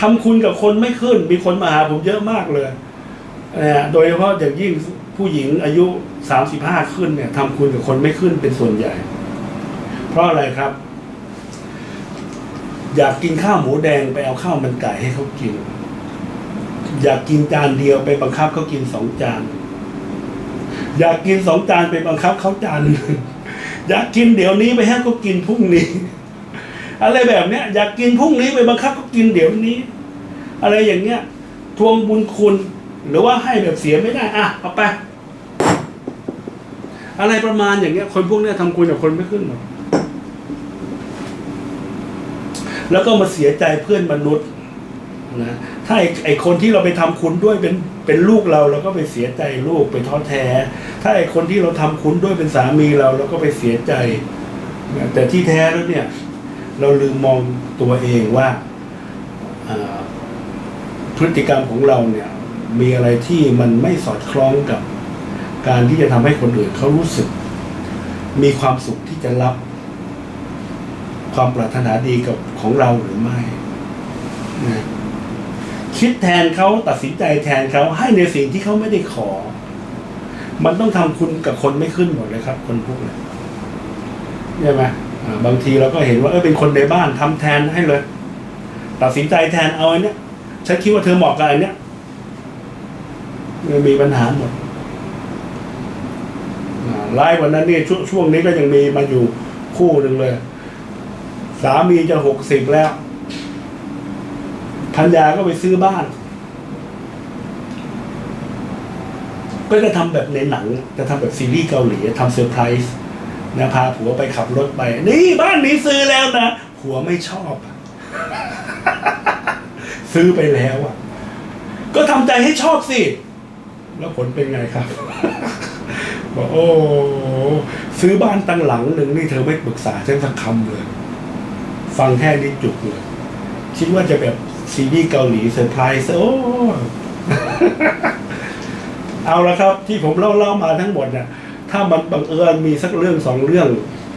ทำคุณกับคนไม่ขึ้น มีคนมาหาผมเยอะมากเลยนะโดยเฉพาะอย่างยิ่งผู้หญิงอายุสามสิบห้าขึ้นเนี่ยทำคุณกับคนไม่ขึ้นเป็นส่วนใหญ่ เพราะอะไรครับ อยากกินข้าวหมูแดงไปเอาข้าวมันไก่ให้เขากิน อยากกินจานเดียวไปบังคับเขากินสองจาน อยากกินสองจานไปบังคับเขาจานอยากกินเดี๋ยวนี้ไปให้เขากินพรุ่งนี้ อะไรแบบเนี้ยอยากกินพรุ่งนี้ไปบังคับเขากินเดี๋ยวนี้ อะไรอย่างเงี้ย ทวงบุญคุณ หรือว่าให้แบบเสียไม่ได้อะเอาไป อะไรประมาณอย่างเงี้ย คนพวกเนี้ยทำคุณกับคนไม่ขึ้นหรอกแล้วก็มาเสียใจเพื่อนมนุษย์นะถ้าไอ้ไอ้คนที่เราไปทำคุณด้วยเป็นเป็นลูกเราเราก็ไปเสียใจลูกไปท้อแท้ ถ้าไอ้คนที่เราทำคุณด้วยเป็นสามีเราเราก็ไปเสียใจ แต่ที่แท้แล้วเนี่ย เราลืมมองตัวเองว่าพฤติกรรมของเราเนี่ยมีอะไรที่มันไม่สอดคล้องกับการที่จะทำให้คนอื่นเขารู้สึก มีความสุขที่จะรับ ความปรารถนาดีกับของเราหรือไม่นะคิดแทนเขาตัดสินใจแทนเขาให้ในสิ่งที่เขาไม่ได้ขอ มันต้องทำคุณกับคนไม่ขึ้นหมดเลยครับ คนพวกนี้ใช่ไหม บางทีเราก็เห็นว่าเออเป็นคนในบ้านทำแทนให้เลย ตัดสินใจแทนเอาอันเนี้ยฉันคิดว่าเธอเหมาะกับอันเนี้ยมันมีปัญหาหมดอ่าไล่กวันนั้นนี่ช่วงช่วงนี้ก็ยังมีมาอยู่คู่หนึ่งเลย สามีจะหกสิบแล้วพันยาก็ไปซื้อบ้าน ก็จะทำแบบในหนัง จะทำแบบซีรีส์เกาหลีทำเซอร์ไพรส์ นะพาผัวไปขับรถไป นี่บ้านนี้ซื้อแล้วนะผัวไม่ชอบอะซื้อไปแล้วอะ ก็ทำใจให้ชอบสิ แล้วผลเป็นไงครับบอกโอ้ซื้อบ้านตั้งหลังหนึ่งนี่เธอไม่ปรึกษาฉันสักคำเลย ฟังแค่นี้จุกเลย คิดว่าจะแบบซีรีส์เกาหลีเซอร์ไพรส์โอ้เอาละครับ ที่ผมเล่าเล่ามาทั้งหมดเนี่ย ถ้ามันบังเอิญมีสักเรื่องสองเรื่อง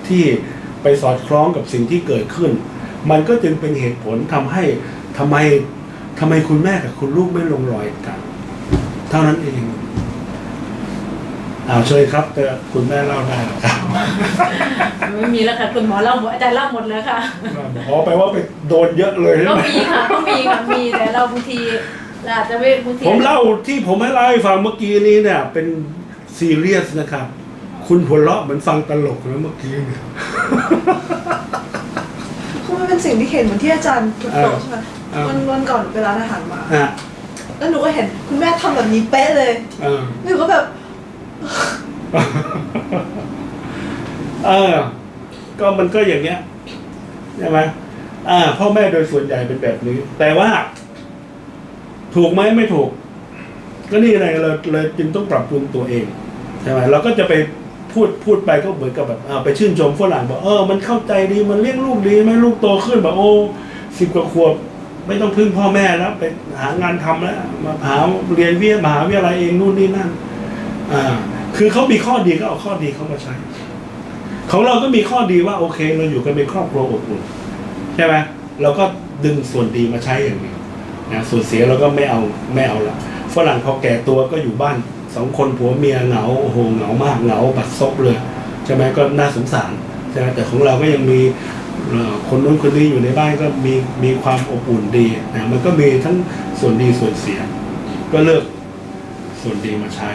ที่ไปสอดคล้องกับสิ่งที่เกิดขึ้น มันก็จึงเป็นเหตุผลทำให้ทำไมทำไมคุณแม่กับคุณลูกไม่ลงรอยกัน เท่านั้นเองเอาเชิญครับแต่คุณแม่เล่าได้หรอครับไม่มีแล้วค่ะคุณหมอเล่าหมดอาจารย์เล่าหมดเลยค่ะอ๋อแปลว่าไปโดนเยอะเลยก็ใช่ไหมมีค่ะก็มีค่ะมีแต่เราบางทีเราอาจจะไม่บางทีผมเล่าที่ผมให้เล่าให้ฟังเมื่อกี้นี้เนี่ย เป็นซีเรียสนะครับ คุณหัวเราะเหมือนฟังตลกนะเมื่อกี้เนี่ย คือมันเป็นสิ่งที่เห็นเหมือนที่อาจารย์ทุกโต๊ะใช่ไหมเออ วันวันก่อนหนูไปร้านอาหารมา อะแล้วหนูก็เห็นคุณแม่ทำแบบนี้เป๊ะเลย เออ หนูก็แบบ เออ ก็มันก็อย่างเงี้ยใช่ไหมอ่า พ่อแม่โดยส่วนใหญ่เป็นแบบนี้ แต่ว่า ถูกไหมไม่ถูก ก็นี่ไงเราเลยจึงต้องปรับปรุงตัวเองใช่ไหมเราก็จะไป พูดพูดไปก็เหมือนกับแบบไปชื่นชมฝรั่งบอกเออมันเข้าใจดีมันเลี้ยงลูกดีไหมลูกโตขึ้นแบบโอ้สิบกว่าขวบไม่ต้องพึ่งพ่อแม่แล้วไปหางานทำแล้วมาหาเรียนวิทยามหาวิทยาลัยเองนู่นนี่นั่นอ่าคือเขามีข้อดีก็เอาข้อดีเขามาใช้ของเราก็มีข้อดีว่าโอเค เราอยู่กันเป็นครอบครัวอบอุ่นใช่ไหมเราก็ดึงส่วนดีมาใช้อย่างเดียวนะส่วนเสียเราก็ไม่เอาไม่เอาละฝรั่งพอแก่ตัวก็อยู่บ้าน สองคนผัวเมียเหงาโอ้โหเหงามากเหงาบัดซบเลยใช่ไหมก็น่าสงสารใช่ไหมแต่ของเราก็ยังมีคนนู้นคนนี้อยู่ในบ้านก็มีมีความอบอุ่นดีนะมันก็มีทั้งส่วนดีส่วนเสีย ก็เลือกส่วนดีมาใช้